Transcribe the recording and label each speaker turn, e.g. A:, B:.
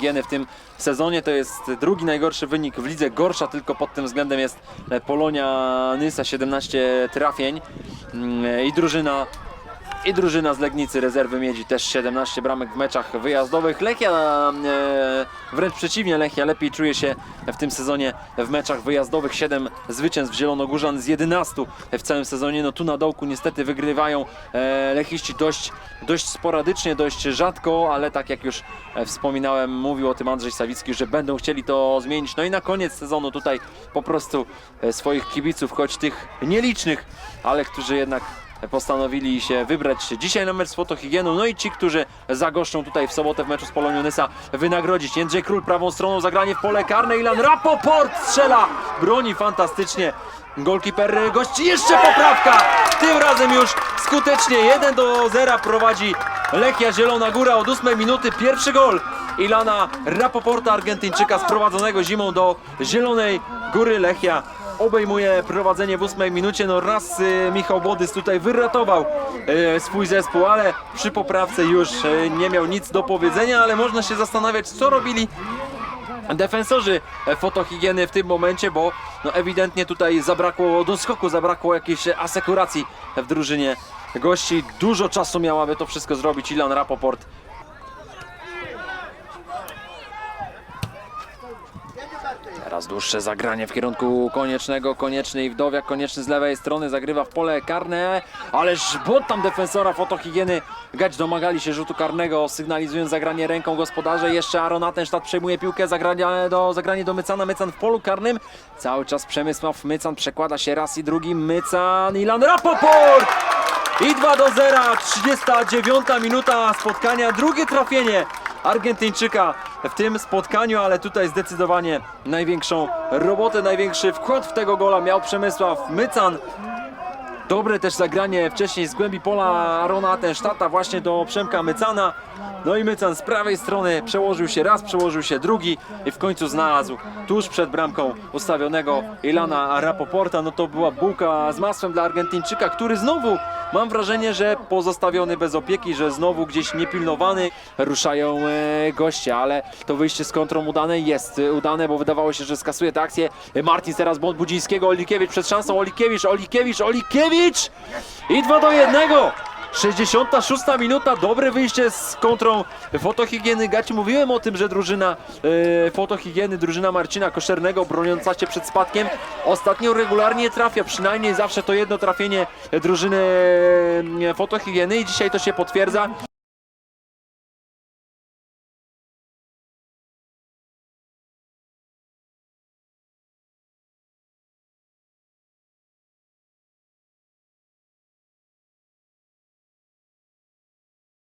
A: fotohigieny w tym sezonie. To jest drugi najgorszy wynik w lidze. Gorsza tylko pod tym względem jest Polonia Nysa, 17 trafień Mm, i drużyna i drużyna z Legnicy rezerwy Miedzi też 17 bramek w meczach wyjazdowych. Lechia e, wręcz przeciwnie, Lechia lepiej czuje się w tym sezonie w meczach wyjazdowych. 7 zwycięstw Zielonogórzan z 11 w całym sezonie. No tu na dołku niestety wygrywają e, Lechiści dość, dość sporadycznie, dość rzadko, ale tak jak już e, wspominałem, mówił o tym Andrzej Sawicki, że będą chcieli to zmienić. No i na koniec sezonu tutaj po prostu e, swoich kibiców, choć tych nielicznych, ale którzy jednak postanowili się wybrać dzisiaj na mecz z fotohigieną. No i ci, którzy zagoszczą tutaj w sobotę w meczu z Polonią Nysa wynagrodzić. Jędrzej Król prawą stroną, zagranie w pole karne. Ilan Rapoport strzela, broni fantastycznie. Golkiper gości, jeszcze poprawka! Tym razem już skutecznie 1 do 0 prowadzi Lechia Zielona Góra od 8 minuty. Pierwszy gol Ilana Rapoporta, Argentyńczyka sprowadzonego zimą do Zielonej Góry. Lechia obejmuje prowadzenie w ósmej minucie. No raz y, Michał Bodys tutaj wyratował y, swój zespół, ale przy poprawce już y, nie miał nic do powiedzenia, ale można się zastanawiać, co robili defensorzy fotohigieny w tym momencie, bo no ewidentnie tutaj zabrakło do skoku, zabrakło jakiejś asekuracji w drużynie gości. Dużo czasu miałaby to wszystko zrobić Ilan Rapoport. Teraz dłuższe zagranie w kierunku koniecznego, konieczny i wdowiak, konieczny z lewej strony zagrywa w pole karne, ależ błąd tam defensora fotohigieny. Gać domagali się rzutu karnego, sygnalizując zagranie ręką gospodarze. Jeszcze Aaron Attenstadt przejmuje piłkę, zagranie do, zagranie do Mycana, Mycan w polu karnym. Cały czas Przemysław Mycan przekłada się raz i drugi, Mycan, Ilan Rapoport! I 2 do 0, 39 minuta spotkania, drugie trafienie Argentyńczyka w tym spotkaniu, ale tutaj zdecydowanie największą robotę, największy wkład w tego gola miał Przemysław Mycan. Dobre też zagranie wcześniej z głębi pola Arona Tensztata właśnie do Przemka Mycana. No i Mycan z prawej strony przełożył się raz, przełożył się drugi i w końcu znalazł tuż przed bramką ustawionego Ilana Rapoporta. No to była bułka z masłem dla Argentyńczyka, który znowu mam wrażenie, że pozostawiony bez opieki, że znowu gdzieś niepilnowany ruszają e, goście, ale to wyjście z kontrą udane jest e, udane, bo wydawało się, że skasuje tę akcję. E, Martins teraz błąd Budzińskiego, Olikiewicz przed szansą, Olikiewicz, Olikiewicz, Olikiewicz i 2 do 1. 66 minuta, dobre wyjście z kontrą fotohigieny Gaci. Mówiłem o tym, że drużyna e, fotohigieny, drużyna Marcina Koszernego broniąca się przed spadkiem ostatnio regularnie trafia, przynajmniej zawsze to jedno trafienie drużyny e, fotohigieny i dzisiaj to się potwierdza.